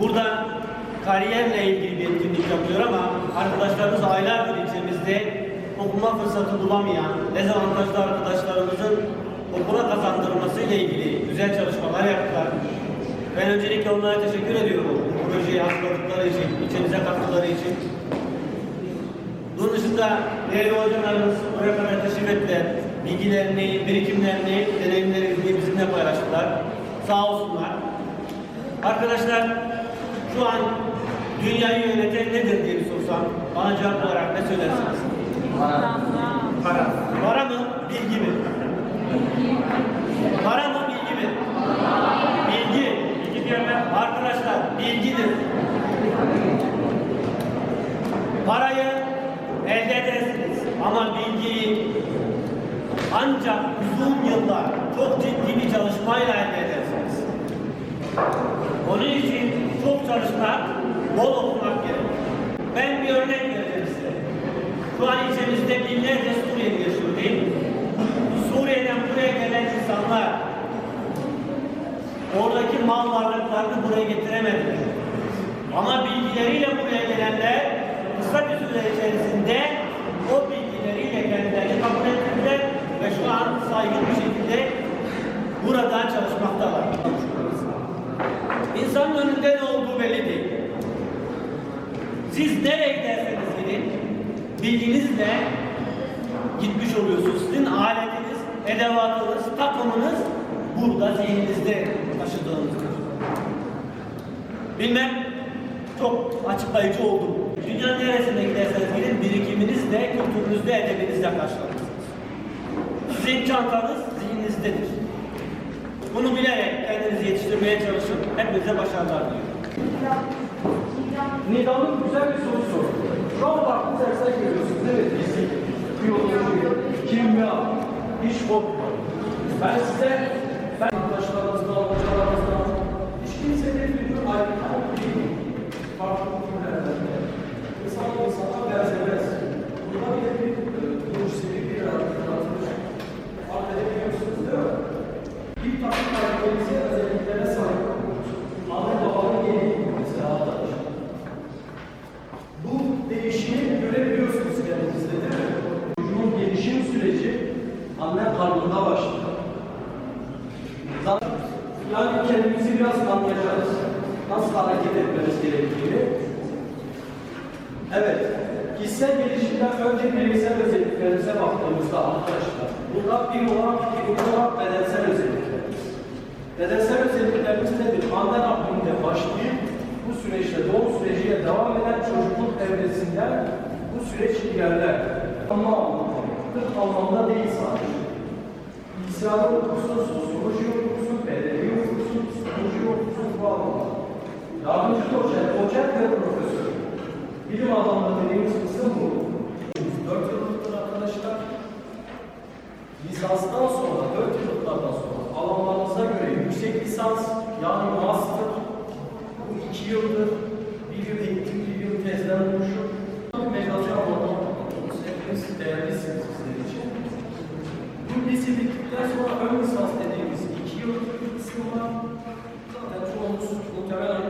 Burada kariyerle ilgili bir etkinlik yapıyor ama arkadaşlarımız aylardır ilçemizde okuma fırsatı bulamayan dezavantajlı arkadaşlarımızın okula kazandırması ile ilgili güzel çalışmalar yaptılar. Ben öncelikle onlara teşekkür ediyorum bu projeyi hazırladıkları için, ilçemize katkıları için. Bunun dışında değerli hocalarımız buraya kadar teşrif ettiler. Bilgilerini, birikimlerini, deneyimlerini bizimle paylaştılar. Sağ olsunlar. Arkadaşlar şu an dünyayı yöneten nedir diye bir sorsam bana cevap olarak ne söylersiniz? Para. Para mı? Bilgi mi? Para mı? Bilgi mi? Bilgi. Bilgi diyenler. Arkadaşlar bilgidir. Parayı elde edersiniz ama bilgiyi ancak uzun yıllar çok ciddi bir çalışmayla elde edersiniz. Onun için çok çalışmak, bol okumak gerekir. Ben bir örnek vereceğim size. Şu an ilçemizde binlerce Suriyeli yaşıyor değil mi? Suriye'den buraya gelen insanlar oradaki mal varlıklarını buraya getiremediler. Ama bilgileriyle buraya gelenler kısa bir süre içerisinde o bilgileriyle kendilerini kabul ettiler ve şu an saygın bir Siz nereye giderseniz gidin, bilginizle gitmiş oluyorsunuz. Sizin aletiniz, edevatınız, takımınız burada zihninizde taşıdığınızdır. Bilmem çok açıklayıcı oldu. Dünyanın neresine giderseniz gidin birikiminizle, kültürünüzle, edebinizle karşılanırsınız. Sizin çantanız zihninizdedir. Bunu bilerek kendinizi yetiştirmeye çalışın. Hepinize başarılar diliyorum. Nidam'ın güzel bir soru sordu. Şu an farklı dersler görüyorsunuz mi? Fizik, biyoloji, kimya, iş hop. Ben size, ben arkadaşlarımızdan, anne karnında başlıyor. Yani kendimizi biraz anlayacağız. Nasıl hareket etmemiz gerektiğini. Evet. Kişisel gelişimden önce bireysel özelliklerimize baktığımızda arkadaşlar, burada bir olarak, bir olarak bedensel özelliklerimiz. Bedensel özelliklerimiz nedir? Anne rahminde başlayıp bu süreçte doğum süreciyle devam eden çocukluk evresinden bu süreç ilerler. Ama anlamda, tıp anlamda değil sadece. Bilgisayarda okursun, sosyoloji okursun, bedeni okursun, psikoloji okursun bu anlamda. Yardımcı doçent, doçent ve profesör. Bilim adamları dediğimiz kısım bu. 4 yıllıktır arkadaşlar. Lisanstan sonra, 4 yıllıklardan sonra alanlarınıza göre yüksek lisans yani master bu 2 yıldır Lisesi bittikten sonra ön lisans dediğimiz iki yıllık bir kısmı var. Zaten çoğumuz muhtemelen